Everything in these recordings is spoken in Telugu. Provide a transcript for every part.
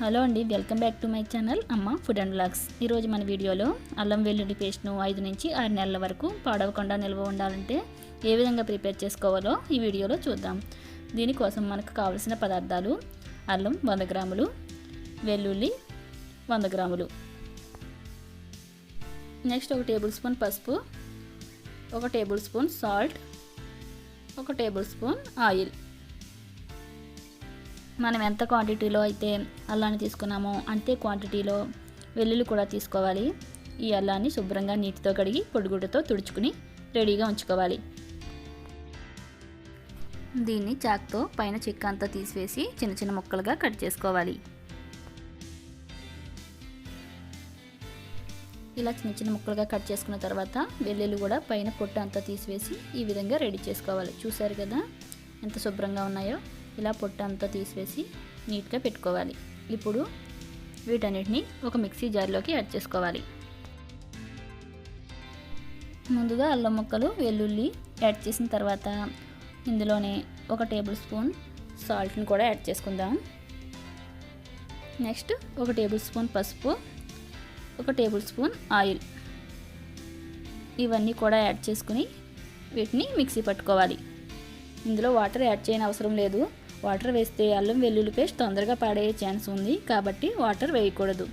హలో అండి welcome back to my channel Amma food and blogs ఈరోజు మన వీడియోలో అల్లం వెల్లుల్లి పేస్ట్ను ఐదు నుంచి ఆరు నెలల వరకు పాడవకుండా నిల్వ ఉండాలంటే ఏ విధంగా ప్రిపేర్ చేసుకోవాలో ఈ వీడియోలో చూద్దాం. దీనికోసం మనకు కావలసిన పదార్థాలు అల్లం వంద గ్రాములు వెల్లుల్లి వంద గ్రాములు. నెక్స్ట్ ఒక టేబుల్ స్పూన్ పసుపు ఒక టేబుల్ స్పూన్ సాల్ట్ ఒక టేబుల్ స్పూన్ ఆయిల్. మనం ఎంత క్వాంటిటీలో అయితే అల్లాన్ని తీసుకున్నామో అంతే క్వాంటిటీలో వెల్లుల్లి కూడా తీసుకోవాలి. ఈ అల్లాన్ని శుభ్రంగా నీటితో కడిగి పొడిగుడ్డతో తుడుచుకుని రెడీగా ఉంచుకోవాలి. దీన్ని చాక్తో పైన చెక్క అంతా తీసివేసి చిన్న చిన్న ముక్కలుగా కట్ చేసుకోవాలి. ఇలా చిన్న చిన్న ముక్కలుగా కట్ చేసుకున్న తర్వాత వెల్లుల్లి కూడా పైన పొట్టు అంతా తీసివేసి ఈ విధంగా రెడీ చేసుకోవాలి. చూసారు కదా? ఎంత శుభ్రంగా ఉన్నాయో? ఇలా పొట్టు అంతా తీసివేసి నీట్గా పెట్టుకోవాలి. ఇప్పుడు వీటన్నిటిని ఒక మిక్సీ జార్లోకి యాడ్ చేసుకోవాలి. ముందుగా అల్లం ముక్కలు వెల్లుల్లి యాడ్ చేసిన తర్వాత ఇందులోనే ఒక టేబుల్ స్పూన్ సాల్ట్ని కూడా యాడ్ చేసుకుందాం. నెక్స్ట్ ఒక టేబుల్ స్పూన్ పసుపు ఒక టేబుల్ స్పూన్ ఆయిల్. ఇవన్నీ కూడా యాడ్ చేసుకుని వీటిని మిక్సీ పట్టుకోవాలి. ఇందులో వాటర్ యాడ్ చేయని అవసరం లేదు. వాటర్ వేస్తే అల్లం వెల్లుల్లి పేస్ట్ తొందరగా పాడయ్యే ఛాన్స్ ఉంది కాబట్టి వాటర్ వేయకూడదు.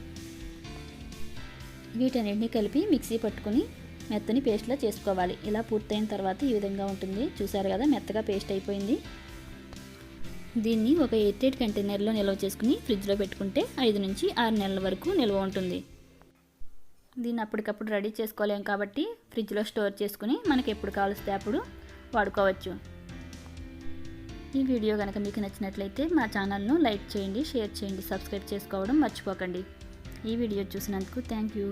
వీటన్నిటిని కలిపి మిక్సీ పట్టుకుని మెత్తని పేస్ట్లా చేసుకోవాలి. ఇలా పూర్తయిన తర్వాత ఈ విధంగా ఉంటుంది. చూసారు కదా మెత్తగా పేస్ట్ అయిపోయింది. దీన్ని ఒక ఎయిట్ కంటైనర్లో నిల్వ చేసుకుని ఫ్రిడ్జ్లో పెట్టుకుంటే ఐదు నుంచి ఆరు నెలల వరకు నిల్వ ఉంటుంది. దీన్ని అప్పటికప్పుడు రెడీ చేసుకోలేం కాబట్టి ఫ్రిడ్జ్లో స్టోర్ చేసుకుని మనకి ఎప్పుడు కావలిస్తే అప్పుడు వాడుకోవచ్చు. ఈ వీడియో కనుక మీకు నచ్చినట్లయితే మా ఛానల్ను లైక్ చేయండి షేర్ చేయండి సబ్స్క్రైబ్ చేసుకోవడం మర్చిపోకండి. ఈ వీడియో చూసినందుకు థ్యాంక్ యూ.